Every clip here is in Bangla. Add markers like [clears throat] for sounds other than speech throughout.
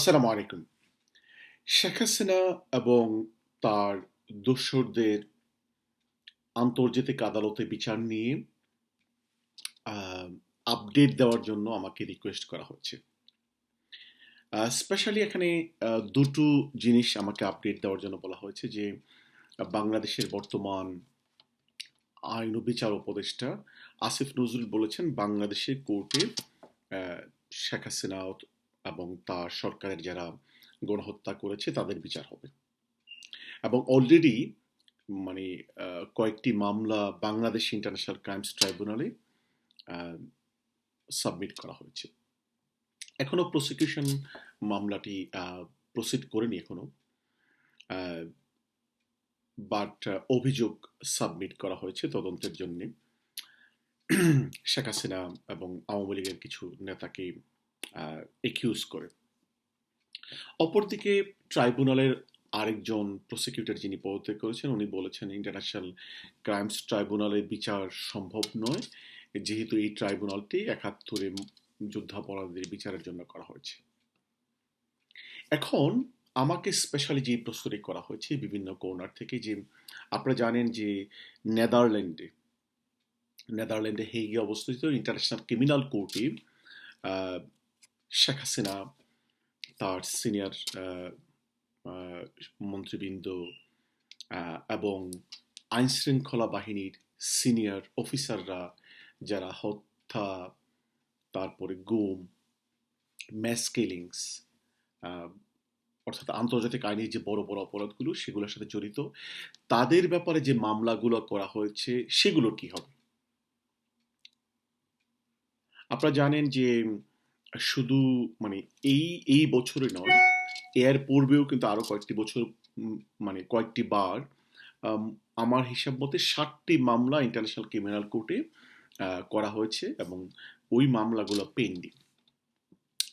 আসসালামু আলাইকুম। শেখ হাসিনা এবং তার দোসরদের আন্তর্জাতিক আদালতে বিচার নিয়ে আপডেট দেওয়ার জন্য আমাকে রিকোয়েস্ট করা হচ্ছে স্পেশালি এখানে দুটো জিনিস আমাকে আপডেট দেওয়ার জন্য বলা হয়েছে যে, বাংলাদেশের বর্তমান আইন বিচার উপদেষ্টা আসিফ নজরুল বলেছেন, বাংলাদেশের কোর্টে শেখ হাসিনা এবং তার সরকারের যারা গণহত্যা করেছে, তাদের বিচার হবে। এবং অলরেডি মানে কয়েকটি মামলা বাংলাদেশ ইন্টারন্যাশনাল ক্রাইমস ট্রাইব্যুনালে সাবমিট করা হয়েছে। এখনও প্রসিকিউশন মামলাটি প্রসিড করেনি এখনও। বাট অভিযোগ সাবমিট করা হয়েছে তদন্তের জন্য। [clears throat] শেখ হাসিনা এবং আওয়ামী লীগের কিছু নেতাকে একিউজ করে। অপরদিকে ট্রাইব্যুনালের আরেকজন প্রসিকিউটর যিনি পদত্যাগ করেছেন, উনি বলেছেন ইন্টারন্যাশনাল ক্রাইমস ট্রাইব্যুনালের বিচার সম্ভব নয়। যেহেতু এই ট্রাইব্যুনালটি একাত্তরে যুদ্ধাপরাধীদের বিচারের জন্য করা হয়েছে। এখন আমাকে স্পেশালি যে প্রশ্নটি করা হয়েছে, বিভিন্ন কর্নার থেকে, যে আপনারা জানেন যে নেদারল্যান্ডে নেদারল্যান্ডে হেগে অবস্থিত ইন্টারন্যাশনাল ক্রিমিনাল কোর্টে শেখ হাসিনা তার সিনিয়র মন্ত্রীবৃন্দ এবং আইনশৃঙ্খলা বাহিনীর সিনিয়র অফিসাররা যারা হত্যা, তারপরে গুম ম্যাস কিলিংস অর্থাৎ আন্তর্জাতিক আইনের যে বড় বড় অপরাধগুলো সেগুলোর সাথে জড়িত, তাদের ব্যাপারে যে মামলাগুলো করা হয়েছে সেগুলো কি হবে? আপনারা জানেন যে শুধু মানে এই এই বছরে নয় এর পূর্বেও কিন্তু আরও কয়েকটি বছর মানে কয়েকটি বার আমার হিসাব মতে ষাটটি মামলা ইন্টারন্যাশনাল ক্রিমিনাল কোর্টে করা হয়েছে এবং ওই মামলাগুলো পেন্ডিং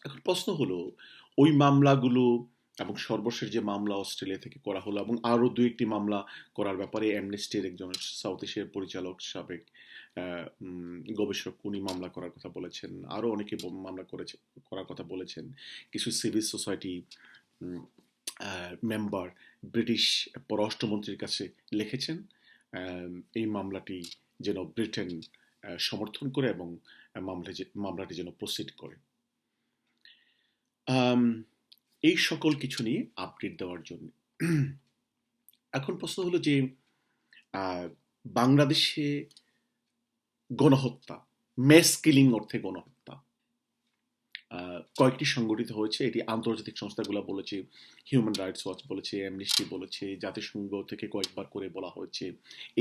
এখন প্রশ্ন হলো, ওই মামলাগুলো এবং সর্বশেষ যে মামলা অস্ট্রেলিয়া থেকে করা হলো এবং আরও দু একটি মামলা করার ব্যাপারে অ্যামনেস্টির একজন সাউথ এশিয়ার পরিচালক সাবেক গবেষক উনি মামলা করার কথা বলেছেন। আরও অনেকে মামলা করেছে, করার কথা বলেছেন। কিছু সিভিল সোসাইটি মেম্বার ব্রিটিশ পররাষ্ট্রমন্ত্রীর কাছে লিখেছেন এই মামলাটি যেন ব্রিটেন সমর্থন করে এবং মামলা মামলাটি যেন প্রসিড করে। এই সকল কিছু নিয়ে আপডেট দেওয়ার জন্য। এখন প্রশ্ন হলো যে বাংলাদেশে গণহত্যা মেস কিলিং অর্থে গণহত্যা। কয়েকটি সংগঠিত হয়েছে, এটি আন্তর্জাতিক সংস্থাগুলো বলেছে হিউম্যান রাইটস ওয়াচ বলেছে অ্যামনিস্টি বলেছে, জাতিসংঘ থেকে কয়েকবার করে বলা হয়েছে।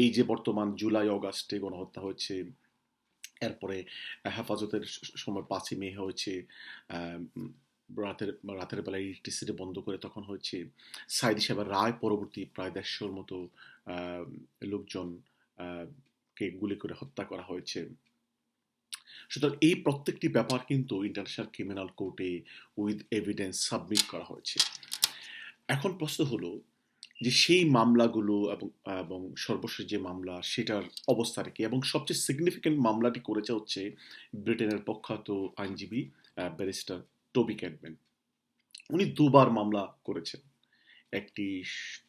এই যে বর্তমান জুলাই, অগাস্টে গণহত্যা হয়েছে, এরপরে হেফাজতের সময় পাঁচই মে হয়েছে রাতের রাতের বেলায় ইলেকট্রিসিটি বন্ধ করে তখন হয়েছে। সাইদি সাহেবের রায় পরবর্তী প্রায় দেড়শোর মতো লোকজন কে গুলি করে হত্যা করা হয়েছে। সুতরাং এই প্রত্যেকটি ব্যাপার কিন্তু ইন্টারন্যাশনাল ক্রিমিনাল কোর্টে উইথ এভিডেন্স সাবমিট করা হয়েছে। এখন প্রশ্ন হলো যে সেই মামলাগুলো এবং এবং সর্বশেষ যে মামলা সেটার অবস্থাটা কি? এবং সবচেয়ে সিগনিফিক্যান্ট মামলাটি করেছে হচ্ছে ব্রিটেনের প্রখ্যাত আইনজীবী ব্যারিস্টার টবি ক্যাডম্যান উনি দুবার মামলা করেছেন। একটি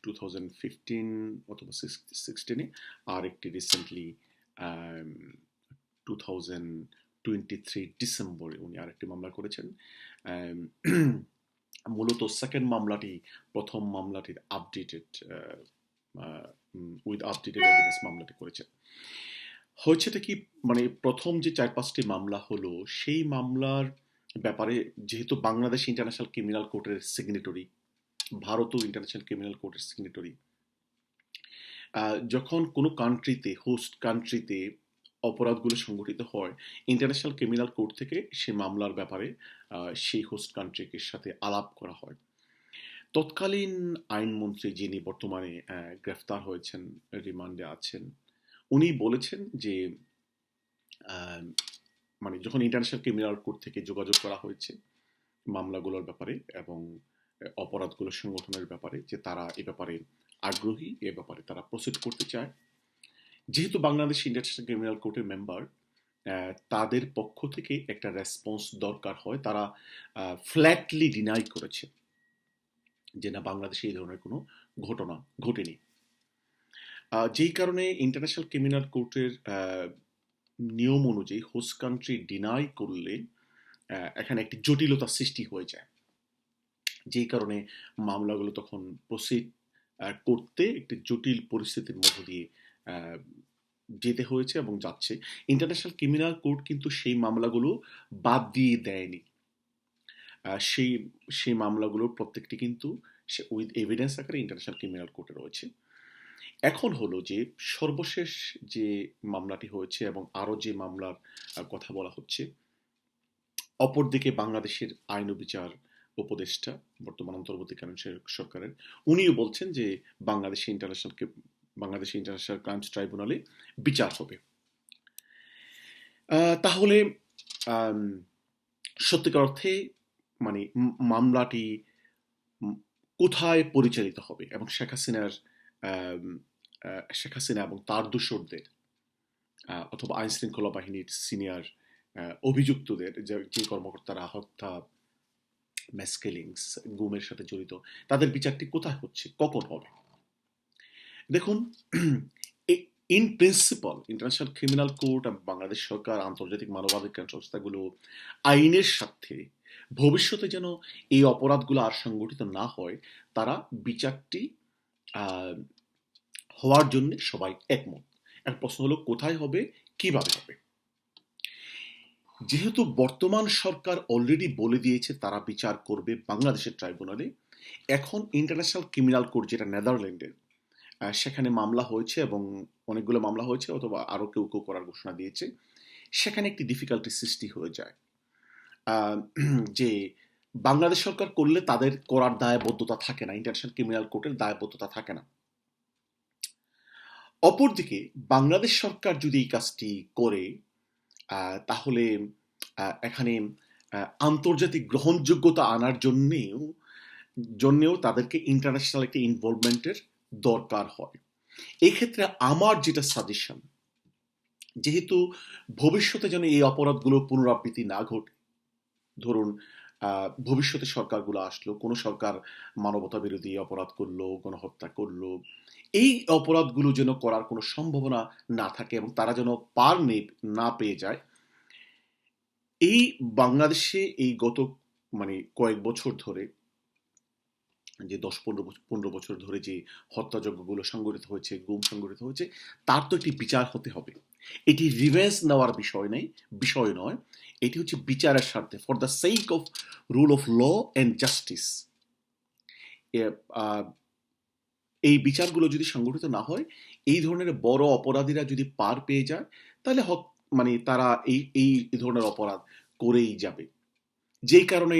টু থাউজেন্ড ফিফটিন অথবা সিক্সটিনে আর একটি recently two thousand twenty three ডিসেম্বরে উনি আরেকটি মামলা করেছেন। [clears throat] মূলত সেকেন্ড মামলাটি, প্রথম মামলাটির আপডেটেড উইথ আপডেটেড এভিডেন্স মামলাটি করেছেন। হয়েছেটা কি? মানে প্রথম যে চার পাঁচটি মামলা হলো, সেই মামলার ব্যাপারে যেহেতু বাংলাদেশ ইন্টারন্যাশনাল ক্রিমিনাল কোর্টের সিগনেটরি ভারতও ইন্টারন্যাশনাল ক্রিমিনাল কোর্টের সিগনেটরি যখন কোনো কান্ট্রিতে হোস্ট কান্ট্রিতে অপরাধগুলো সংঘটিত হয় ইন্টারন্যাশনাল ক্রিমিনাল কোর্ট থেকে সে মামলার ব্যাপারে সেই হোস্ট কান্ট্রিকে সাথে আলাপ করা হয়। তৎকালীন আইনমন্ত্রী যিনি বর্তমানে গ্রেফতার হয়েছেন, রিমান্ডে আছেন, উনি বলেছেন যে মানে যখন ইন্টারন্যাশনাল ক্রিমিনাল কোর্ট থেকে যোগাযোগ করা হয়েছে মামলাগুলোর ব্যাপারে এবং অপরাধগুলো সংগঠনের ব্যাপারে যে তারা এ ব্যাপারে আগ্রহী, এ ব্যাপারে তারা প্রসিড করতে চায়। যেহেতু বাংলাদেশ ইন্টারন্যাশনাল ক্রিমিনাল কোর্টের মেম্বার তাদের পক্ষ থেকে একটা রেসপন্স দরকার হয়। তারা ফ্ল্যাটলি ডিনাই করেছে যে না, বাংলাদেশে এই ধরনের কোনো ঘটনা ঘটেনি। যেই কারণে ইন্টারন্যাশনাল ক্রিমিনাল কোর্টের নিয়ম অনুযায়ী হোস্ট কান্ট্রি ডিনাই করলে এখানে একটি জটিলতা সৃষ্টি হয়ে যায়। যেই কারণে মামলাগুলো তখন প্রসিড করতে একটি জটিল পরিস্থিতির মধ্য দিয়ে যেতে হয়েছে এবং যাচ্ছে। ইন্টারন্যাশনাল ক্রিমিনাল কোর্ট কিন্তু সেই মামলাগুলো বাদ দিয়ে দেয়নি। সেই সেই মামলাগুলোর প্রত্যেকটি কিন্তু সে উইথ এভিডেন্স আকারে ইন্টারন্যাশনাল ক্রিমিনাল কোর্টে রয়েছে। এখন হলো যে সর্বশেষ যে মামলাটি হয়েছে এবং আরও যে মামলার কথা বলা হচ্ছে, অপরদিকে বাংলাদেশের আইন বিচার উপদেষ্টা, বর্তমান অন্তর্বর্তীকালীন সর- সরকারের, উনিও বলছেন যে বাংলাদেশে ইন্টারন্যাশনাল বাংলাদেশে ইন্টারন্যাশনাল ক্রাইমস ট্রাইব্যুনালে বিচার হবে। তাহলে সত্যিকার অর্থে মানে মামলাটি কোথায় পরিচালিত হবে এবং শেখ হাসিনার শেখ হাসিনা এবং তার দূষরদের অথবা আইন শৃঙ্খলা বাহিনীর সিনিয়র অভিযুক্তদের যে কর্মকর্তারা হত্যা ম্যাসকেলিংস গুমের সাথে জড়িত, তাদের বিচারটি কোথায় হচ্ছে? কখন হবে? দেখুন in principal international criminal court Bangladesh সরকার, আন্তর্জাতিক মানবাধিকার সংস্থাগুলো আইনের স্বার্থে ভবিষ্যতে যেন এই অপরাধগুলো আর সংগঠিত না হয়, তারা বিচারটি হওয়ার জন্য সবাই একমত। এক প্রশ্ন হলো, কোথায় হবে? কীভাবে হবে? যেহেতু বর্তমান সরকার অলরেডি বলে দিয়েছে তারা বিচার করবে বাংলাদেশের ট্রাইব্যুনালে এখন ইন্টারন্যাশনাল ক্রিমিনাল কোর্ট যেটা নেদারল্যান্ডের সেখানে মামলা হয়েছে এবং অনেকগুলো মামলা হয়েছে অথবা আরও কেউ কেউ করার ঘোষণা দিয়েছে, সেখানে একটি ডিফিকাল্টি সৃষ্টি হয়ে যায়। [clears throat] যে বাংলাদেশ সরকার করলে তাদের করার দায়বদ্ধতা থাকে না ইন্টারন্যাশনাল ক্রিমিনাল কোর্টের দায়বদ্ধতা থাকে না। অপরদিকে বাংলাদেশ সরকার যদি এই কাজটি করে তাহলে এখানে আন্তর্জাতিক গ্রহণযোগ্যতা আনার জন্যেও জন্যেও তাদেরকে ইন্টারন্যাশনাল একটি ইনভলভমেন্টের দরকার হয়। এই ক্ষেত্রে আমার যেটা সাজেশন যেহেতু ভবিষ্যতে যেন এই অপরাধগুলো পুনরাবৃত্তি না ঘটে, ধরুন ভবিষ্যতে সরকারগুলো আসলো, কোনো সরকার মানবতা বিরোধী অপরাধ করল গণহত্যা করল এই অপরাধগুলো যেন করার কোনো সম্ভাবনা না থাকে এবং তারা যেন পার নে- পেয়ে যায়, এই বাংলাদেশে এই গত মানে কয়েক বছর ধরে, যে দশ, পনেরো পনেরো বছর ধরে যে হত্যাযজ্ঞগুলো সংগঠিত হয়েছে, গুম সংগঠিত হয়েছে, তার তো একটি বিচার হতে হবে। এটি রিভেন্স নেওয়ার বিষয় নেই, বিষয় নয়, এটি হচ্ছে বিচারের স্বার্থে for the sake of rule of law and justice এই বিচারগুলো যদি সংগঠিত না হয়, এই ধরনের বড় অপরাধীরা যদি পার পেয়ে যায়, তাহলে হক মানে তারা এই এই ধরনের অপরাধ করেই যাবে। যেই কারণে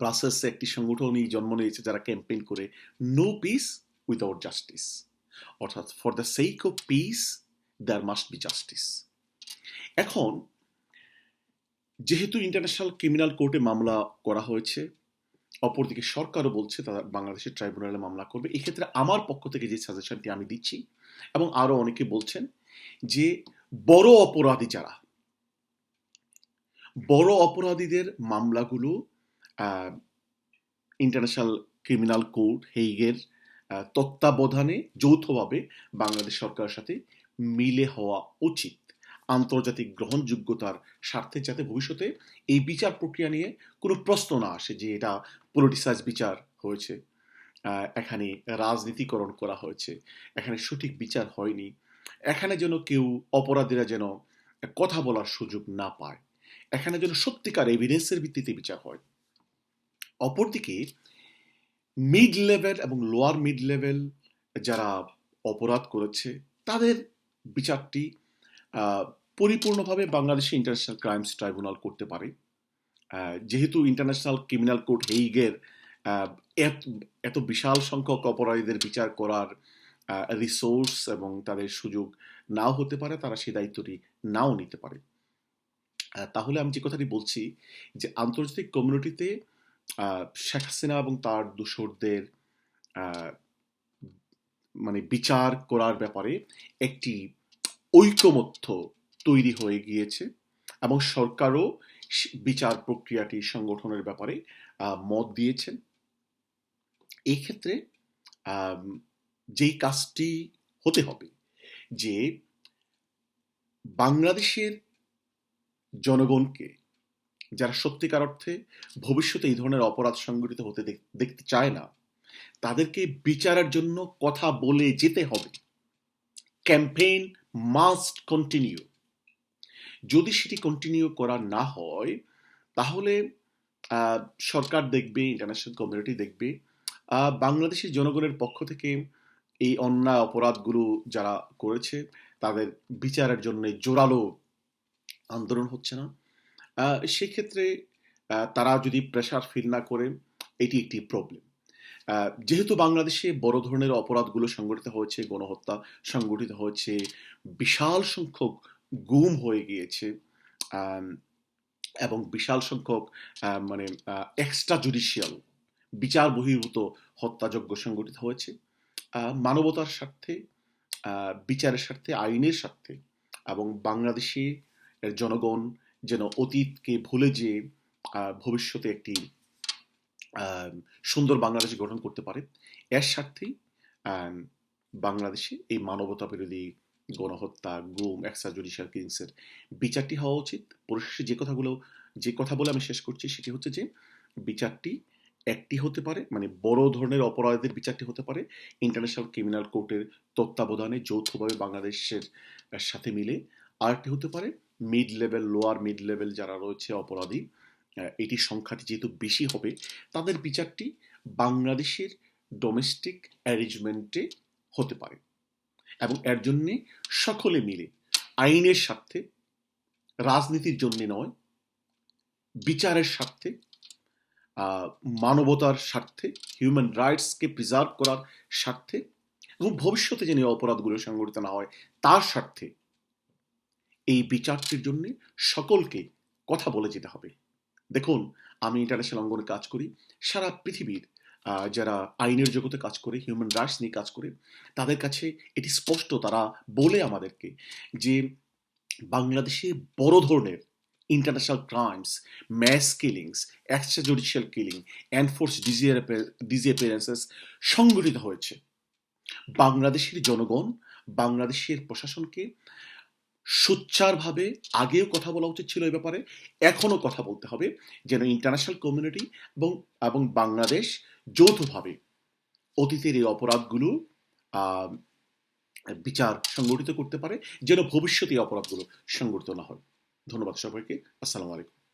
ব্রাসেলসে একটি সংগঠনই জন্ম নিয়েছে যারা ক্যাম্পেইন করে নো পিস উইদাউট জাস্টিস অর্থাৎ for the sake of peace there must be justice এখন, যেহেতু ইন্টারন্যাশনাল ক্রিমিনাল কোর্টে মামলা করা হয়েছে অপরদিকে সরকারও বলছে তারা বাংলাদেশের ট্রাইব্যুনালে মামলা করবে। এক্ষেত্রে আমার পক্ষ থেকে যে সাজেশনটি আমি দিচ্ছি, এবং আরও অনেকে বলছেন যে বড় অপরাধী যারা, বড় অপরাধীদের মামলাগুলো ইন্টারন্যাশনাল ক্রিমিনাল কোর্ট হেইগের তত্ত্বাবধানে যৌথভাবে বাংলাদেশ সরকারের সাথে মিলে হওয়া উচিত। আন্তর্জাতিক গ্রহণযোগ্যতার স্বার্থে যাতে ভবিষ্যতে এই বিচার প্রক্রিয়া নিয়ে কোনো প্রশ্ন না আসে যে এটা পলিটিসাইজ বিচার হয়েছে এখানে রাজনীতিকরণ করা হয়েছে, এখানে সঠিক বিচার হয়নি, এখানে যেন কেউ অপরাধীরা যেন কথা বলার সুযোগ না পায়, এখানে যেন সত্যিকার এভিডেন্সের ভিত্তিতে বিচার হয়। অপরদিকে মিড লেভেল এবং লোয়ার মিড লেভেল যারা অপরাধ করেছে, তাদের বিচারটি পরিপূর্ণভাবে বাংলাদেশে ইন্টারন্যাশনাল ক্রাইমস ট্রাইব্যুনাল করতে পারে। যেহেতু ইন্টারন্যাশনাল ক্রিমিনাল কোর্ট হেইগের এত বিশাল সংখ্যক অপরাধীদের বিচার করার রিসোর্স এবং তাদের সুযোগ নাও হতে পারে, তারা সেই দায়িত্বটি নাও নিতে পারে। তাহলে আমি যে কথাটি বলছি যে আন্তর্জাতিক কমিউনিটিতে শেখ হাসিনা এবং তার দূষরদের মানে বিচার করার ব্যাপারে একটি ঐকমত্য তৈরি হয়ে গিয়েছে এবং সরকারও বিচার প্রক্রিয়াটি সংগঠনের ব্যাপারে মত দিয়েছেন। এই ক্ষেত্রে যেই কাজটি হতে হবে যে বাংলাদেশের জনগণকে, যারা সত্যিকার অর্থে ভবিষ্যতে এই ধরনের অপরাধ সংগঠিত হতে দেখতে চায় না, তাদেরকে বিচারের জন্য কথা বলে যেতে হবে। ক্যাম্পেইন মাস্ট কন্টিনিউ যদি সেটি কন্টিনিউ করা না হয়, তাহলে সরকার দেখবে ইন্টারন্যাশনাল কমিউনিটি দেখবে বাংলাদেশের জনগণের পক্ষ থেকে এই অন্যায় অপরাধগুলো যারা করেছে, তাদের বিচারের জন্য জোরালো আন্দোলন হচ্ছে না। সেক্ষেত্রে তারা যদি প্রেশার ফিল না করে, এটি একটি প্রবলেম যেহেতু বাংলাদেশে বড় ধরনের অপরাধগুলো সংগঠিত হয়েছে গণহত্যা সংগঠিত হয়েছে বিশাল সংখ্যক গুম হয়ে গিয়েছে এবং বিশাল সংখ্যক মানে এক্সট্রা জুডিশিয়াল বিচার বহির্ভূত হত্যাযজ্ঞ সংগঠিত হয়েছে মানবতার স্বার্থে বিচারের স্বার্থে আইনের স্বার্থে এবং বাংলাদেশি জনগণ যেন অতীতকে ভুলে যে আহ, ভবিষ্যতে একটি সুন্দর বাংলাদেশ গঠন করতে পারে। এর স্বার্থেই বাংলাদেশে এই মানবতা বিরোধী গণহত্যা, গুম এক্সট্রা জুডিশিয়াল কিলিংসের বিচারটি হওয়া উচিত। পরিশেষে যে কথাগুলো, যে কথা বলে আমি শেষ করছি, সেটি হচ্ছে যে, বিচারটি একটি হতে পারে মানে বড় ধরনের অপরাধের বিচারটি হতে পারে। ইন্টারন্যাশনাল ক্রিমিনাল কোর্টের তত্ত্বাবধানে যৌথভাবে বাংলাদেশের সাথে মিলে আরেকটি হতে পারে। Mid level lower mid level যারা রয়েছে অপরাধী এটির সংখ্যাটি যেহেতু বেশি হবে, তাদের বিচারটি বাংলাদেশের ডোমেস্টিক অ্যারেঞ্জমেন্টে হতে পারে। এবং এর জন্যে সকলে মিলে আইনের স্বার্থে, রাজনীতির জন্য নয়, বিচারের স্বার্থে মানবতার স্বার্থে হিউম্যান রাইটসকে প্রিজার্ভ করার স্বার্থে এবং ভবিষ্যতে যেন অপরাধগুলো সংগঠিত না হয়, তার স্বার্থে এই বিচারটির জন্য সকলকে কথা বলে যেতে হবে। দেখুন, আমি ইন্টারন্যাশনাল অঙ্গনে কাজ করি। সারা পৃথিবীর যারা আইনের জগতে কাজ করে হিউম্যান রাইটস নিয়ে কাজ করে, তাদের কাছে এটি স্পষ্ট, তারা বলে আমাদেরকে যে বাংলাদেশে বড় ধরনের international crimes mass killings extra judicial killing enforce disappearances সংগঠিত হয়েছে। বাংলাদেশের জনগণ, বাংলাদেশের প্রশাসনকে সোচ্চারভাবে আগেও কথা বলা উচিত ছিল এই ব্যাপারে, এখনও কথা বলতে হবে যেন ইন্টারন্যাশনাল কমিউনিটি এবং এবং বাংলাদেশ যৌথভাবে অতীতের এই অপরাধগুলো বিচার সংগঠিত করতে পারে, যেন ভবিষ্যতে এই অপরাধগুলো সংগঠিত না হয়। ধন্যবাদ সবাইকে। আসসালামু আলাইকুম।